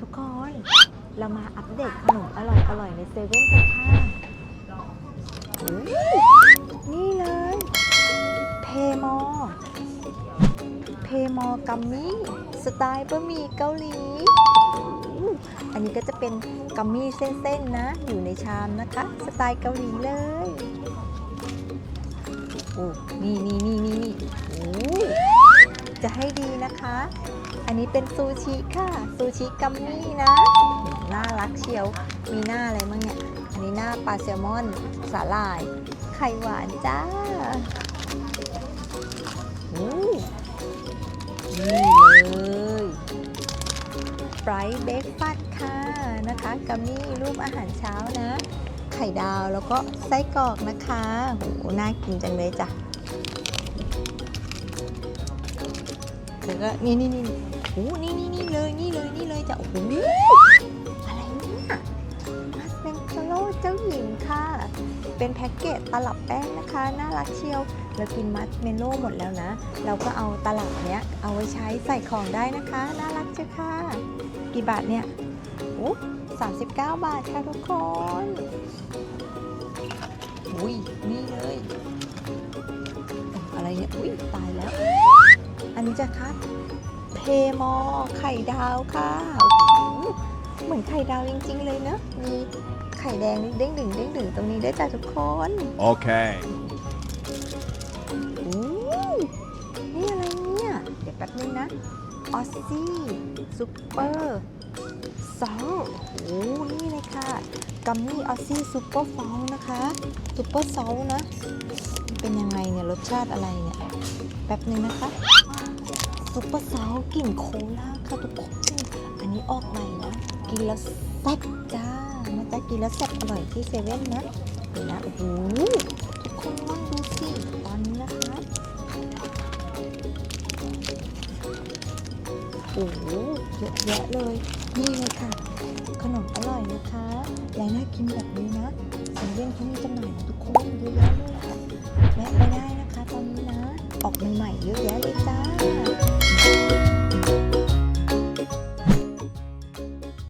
ทุกคน เรามาอัปเดตขนมอร่อยอร่อยๆในเซเว่นกันค่ะนี่เลย เพมอ เพมอกัมมี่สไตล์บะหมี่เกาหลี อันนี้ก็จะเป็นกัมมี่เส้นๆนะ อยู่ในชามนะคะ สไตล์เกาหลีเลย โอ้ นี่นี่นี่นี่นี่โอ้ จะให้ดีนะคะ อันนี้เป็นซูชิค่ะ ซูชิกัมมี่นะ น่ารักเชียว มีหน้าอะไรมั่งเนี่ย อันนี้หน้าปลาแซลมอน สาหร่าย ไข่หวานจ้าโอ้นี่เลยไบรท์เบรกฟาสค่ะนะคะกัมมี่รูปอาหารเช้านะ ไข่ดาวแล้วก็ไส้กรอกนะคะโหน่ากินจังเลยจ้ะ แล้วก็นี่นี่นี่โอ้นี่นี่นี่เลยนี่เลยนี่เลยจะโอ้โหอะไรเนี่ยมัสเมนโซโลเจ้าหญิงค่ะ เป็นแพ็กเกจตลับแป้งนะคะน่ารักเชียวเรากินมัสเมนโล่หมดแล้วนะ เราก็เอาตลับเนี้ยเอาไว้ใช้ใส่ของได้นะคะ น่ารักเจ้าค่ะ กี่บาทเนี่ยโอ้สามสิบเก้าบาทค่ะทุกคนอุ้ยนี่เลย อะไรเนี่ยอุ้ยตายแล้ว นนี้จะคัดเพมอไข่ดาวค่ะโอ้โหเหมือนไข่ดาวจริง ๆ เลยเนอะมีไข่แดงเด้งดึงเด้งดึงตรงนี้ด้วยจ้ะทุกคน Okay. อู้นี่อะไรเนี่ย เดี๋ยวแป๊บนึงนะออสซี่ซูเปอร์ซอลโอ้โหนี่เลยค่ะกัมมี่ออสซี่ซูเปอร์ฟอลนะคะซูเปอร์ซอลนะ เป็นยังไงเนี่ย รสชาติอะไรเนี่ย แป๊บนึงนะคะ ซูเปอร์ซอลกลิ่นโคลาค่ะทุกคน อันนี้ออกใหม่นะกินแล้วแซ่บจ้านะจ๊ะกินแล้วแซ่บอร่อยที่เซเว่นนะเดี๋ยวนะโอ้โหทุกคนดูสิตอนนี้นะคะโอ้โหเยอะแยะเลยนี่เลยค่ะ ขนมอร่อยนะคะและน่ากินแบบนี้นะเซเว่นเขามีจำหน่ายนะทุกคนเยอะแยะเลยค่ะแวะไปได้นะคะตอนนี้นะ ออกใหม่ๆเยอะแยะเลยจ้า